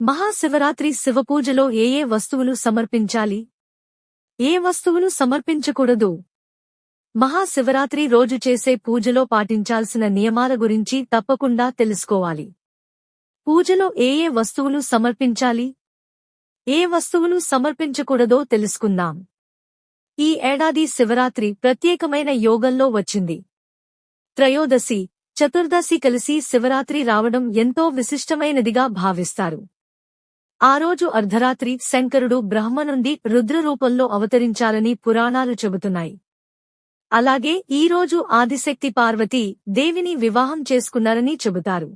మహాశివరాత్రి శివపూజలో ఏ ఏ వస్తువులు సమర్పించాలి? ఏ వస్తువులు సమర్పించకూడదు? మహాశివరాత్రి రోజు చేసే పూజలో పాటించాల్సిన నియమాల గురించి తప్పకుండా తెలుసుకోవాలి. పూజలో ఏ ఏ వస్తువులు సమర్పించాలి? ఏ వస్తువులు సమర్పించకూడదో తెలుసుకుందాం. ఈ ఏడాది శివరాత్రి ప్రత్యేకమైన యోగంలో వచ్చింది. త్రయోదశి చతుర్దశి కలిసి శివరాత్రి రావడం ఎంతో విశిష్టమైనదిగా భావిస్తారు. ఆ రోజు అర్ధరాత్రి శంకరుడు బ్రహ్మ నుండి రుద్రరూపంలో అవతరించాలని పురాణాలు చెబుతున్నాయి. అలాగే ఈ రోజు ఆదిశక్తి పార్వతి దేవిని వివాహం చేసుకున్నారని చెబుతారు.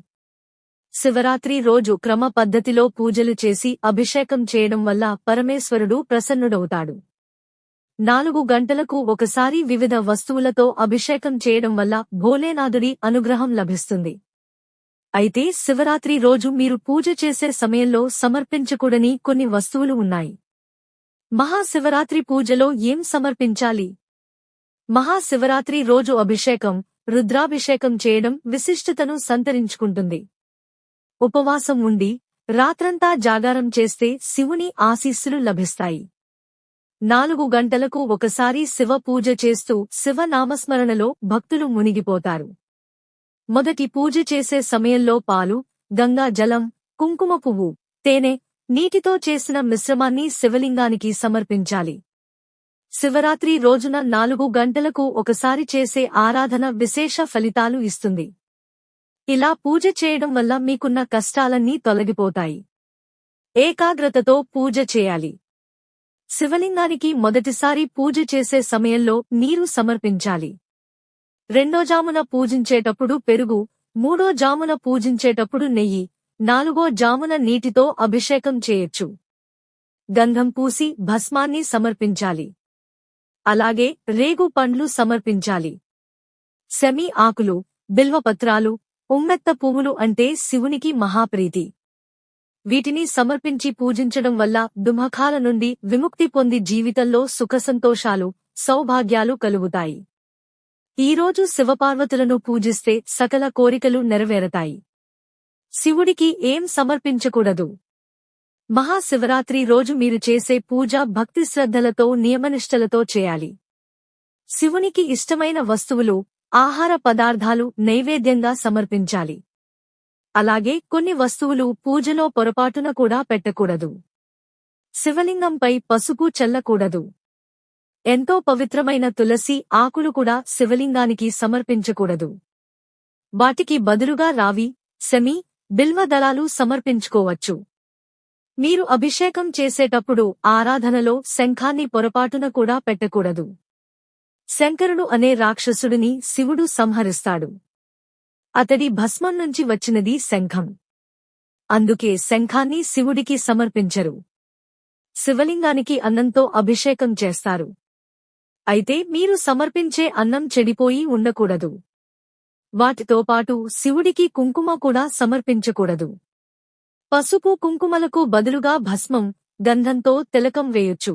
శివరాత్రి రోజు క్రమ పద్ధతిలో పూజలు చేసి అభిషేకం చేయడం వల్ల పరమేశ్వరుడు ప్రసన్నుడవుతాడు. నాలుగు గంటలకు ఒకసారి వివిధ వస్తువులతో అభిషేకం చేయడం వల్ల భోలేనాథుడి అనుగ్రహం లభిస్తుంది. అయితే శివరాత్రి రోజు మీరు పూజ చేసే సమయంలో సమర్పించకూడని కొన్ని వస్తువులు ఉన్నాయి. మహాశివరాత్రి పూజలో ఏం సమర్పించాలి? మహాశివరాత్రి రోజు అభిషేకం రుద్రాభిషేకం చేయడం విశిష్టతను సంతరించుకుంటుంది. ఉపవాసం ఉండి రాత్రంతా జాగారం చేస్తే శివుని ఆశీస్సులు లభిస్తాయి. నాలుగు గంటలకు ఒకసారి శివ పూజ చేస్తూ శివనామస్మరణలో భక్తులు మునిగిపోతారు. మొదటి పూజ చేసే సమయంలో పాలు గంగా జలం కుంకుమ పువ్వు తేనె నీటితో చేసిన మిశ్రమాన్ని శివలింగానికి సమర్పించాలి. శివరాత్రి రోజున నాలుగు గంటలకు ఒకసారి చేసే ఆరాధన విశేష ఫలితాలు ఇస్తుంది. ఇలా పూజ చేయడం వల్ల మీకున్న కష్టాలన్నీ తొలగిపోతాయి. ఏకాగ్రతతో పూజ చేయాలి. శివలింగానికి మొదటిసారి పూజ చేసే సమయంలో నీరు సమర్పించాలి. రెండో జామున పూజించేటప్పుడు పెరుగు మూడో జామున పూజించేటప్పుడు నెయ్యి నాలుగో జామున నీటితో అభిషేకం చేయొచ్చు. గంధం పూసి భస్మాన్ని సమర్పించాలి. అలాగే రేగు పండ్లు సమర్పించాలి. సెమీ ఆకులు బిల్వపత్రాలు ఉమ్మెత్త పువ్వులు అంటే శివునికి మహాప్రీతి. వీటిని సమర్పించి పూజించడం వల్ల దుమఖాల నుండి విముక్తి పొంది జీవితంలో సుఖసంతోషాలు సౌభాగ్యాలు కలుగుతాయి. ఈరోజు శివపార్వతులను పూజిస్తే సకల కోరికలు నెరవేరతాయి. శివుడికి ఏం సమర్పించకూడదు? మహాశివరాత్రి రోజు మీరు చేసే పూజ భక్తి శ్రద్ధలతో నియమనిష్టలతో చేయాలి. శివునికి ఇష్టమైన వస్తువులు ఆహార పదార్థాలు నైవేద్యంగా సమర్పించాలి. అలాగే కొన్ని వస్తువులు పూజలో పొరపాటున కూడా పెట్టకూడదు. శివలింగంపై పసుపు చల్లకూడదు. ఎంతో పవిత్రమైన తులసి ఆకులు కూడా శివలింగానికి సమర్పించకూడదు. వాటికి బదులుగా రావి సెమి బిల్వదళాలు సమర్పించుకోవచ్చు. మీరు అభిషేకం చేసేటప్పుడు ఆరాధనలో శంఖాన్ని పొరపాటున కూడా పెట్టకూడదు. శంకరుడు అనే రాక్షసుడిని శివుడు సంహరిస్తాడు. అతడి భస్మం నుంచి వచ్చినది శంఖం. అందుకే శంఖాన్ని శివుడికి సమర్పించరు. శివలింగానికి అన్నంతో అభిషేకం చేస్తారు. అయితే మీరు సమర్పించే అన్నం చెడిపోయి ఉండకూడదు. వాటితో పాటు శివుడికి కుంకుమ కూడా సమర్పించకూడదు. పసుపు కుంకుమలకు బదులుగా భస్మం గంధంతో తిలకం వేయొచ్చు.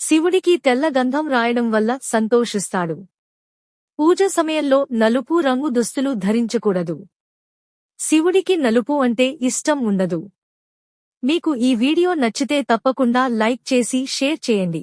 శివుడికి తెల్ల గంధం రాయడం వల్ల సంతోషిస్తాడు. పూజ సమయంలో నలుపు రంగు దుస్తులు ధరించకూడదు. శివుడికి నలుపు అంటే ఇష్టం ఉండదు. మీకు ఈ వీడియో నచ్చితే తప్పకుండా లైక్ చేసి షేర్ చేయండి.